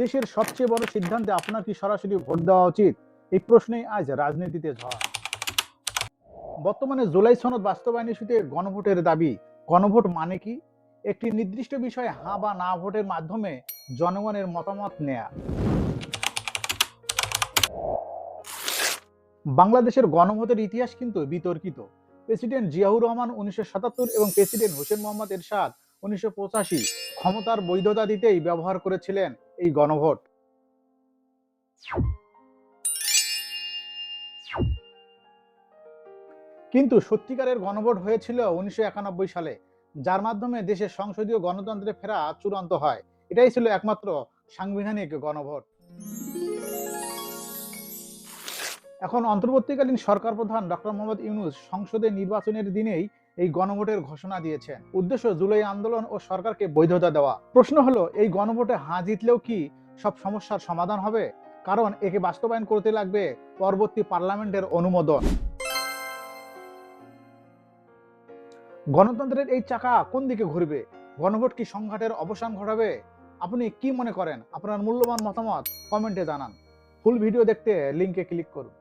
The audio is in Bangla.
দেশের সবচেয়ে বড় সিদ্ধান্তে আপনার কি সরাসরি ভোট দেওয়া উচিত? এই প্রশ্নেই আজ রাজনীতিতে ঝড়। বর্তমানে জুলাই সনদ বাস্তবায়ন ইস্যুতে গণভোটের দাবি। গণভোট মানে কি? একটি নির্দিষ্ট বিষয়ে হ্যাঁ বা না ভোটের মাধ্যমে জনগণের মতামত নেয়া। বাংলাদেশের গণভোটের ইতিহাস কিন্তু বিতর্কিত। প্রেসিডেন্ট জিয়াউর রহমান উনিশশো সাতাত্তর এবং প্রেসিডেন্ট হোসেন মোহাম্মদ এরশাদ উনিশশো পঁচাশি ক্ষমতার বৈধতা দিতেই ব্যবহার করেছিলেন এই গণভোট। কিন্তু সত্যিকারের গণভোট হয়েছিল উনিশশো একানব্বই সালে, যার মাধ্যমে দেশের সংসদীয় গণতন্ত্রে ফেরা চূড়ান্ত হয়। এটাই ছিল একমাত্র সাংবিধানিক গণভোট। এখন অন্তর্বর্তীকালীন সরকার প্রধান ডক্টর মোহাম্মদ ইউনুস সংসদে নির্বাচনের দিনেই এই গণভোটের ঘোষণা দিয়েছেন। উদ্দেশ্য জুলাই আন্দোলন ও সরকারকে বৈধতা দেওয়া। প্রশ্ন হলো, এই গণভোটে হাঁ জিতলেও কি সব সমস্যার সমাধান হবে? কারণ একে বাস্তবায়ন করতে লাগবে পরবর্তী পার্লামেন্টের অনুমোদন। গণতন্ত্রের এই চাকা কোন দিকে ঘুরবে? গণভোট কি সংঘাটের অবসান ঘটাবে? আপনি কি মনে করেন? আপনার মূল্যবান মতামত কমেন্টে জানান। ফুল ভিডিও দেখতে লিঙ্কে ক্লিক করুন।